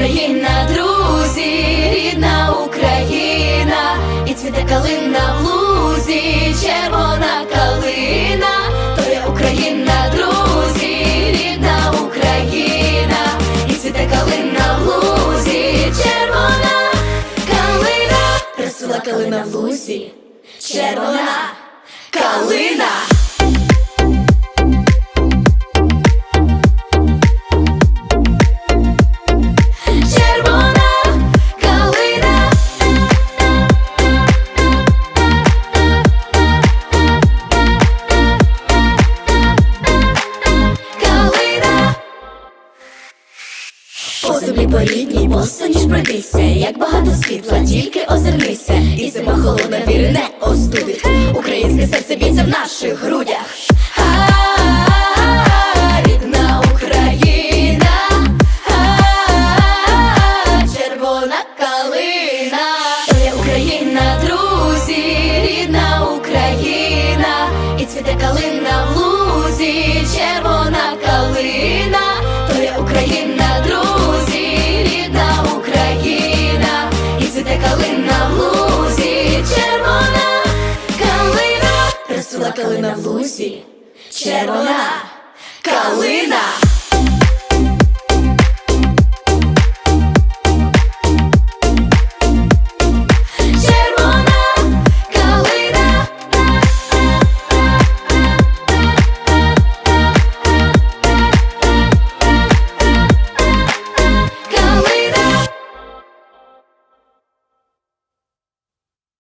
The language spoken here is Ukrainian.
Україна, друзі, рідна Україна, і цвіте калина в лузі, червона калина, то є Україна, друзі, рідна Україна, і цвіте калина в лузі, червона калина, Росила калина в лузі, червона. Землі порідній, ніж пройдися, як багато світла, тільки озирнися, і зима холодна віри не остудить. Українське серце б'ється в наших грудях. Лузі, червона калина.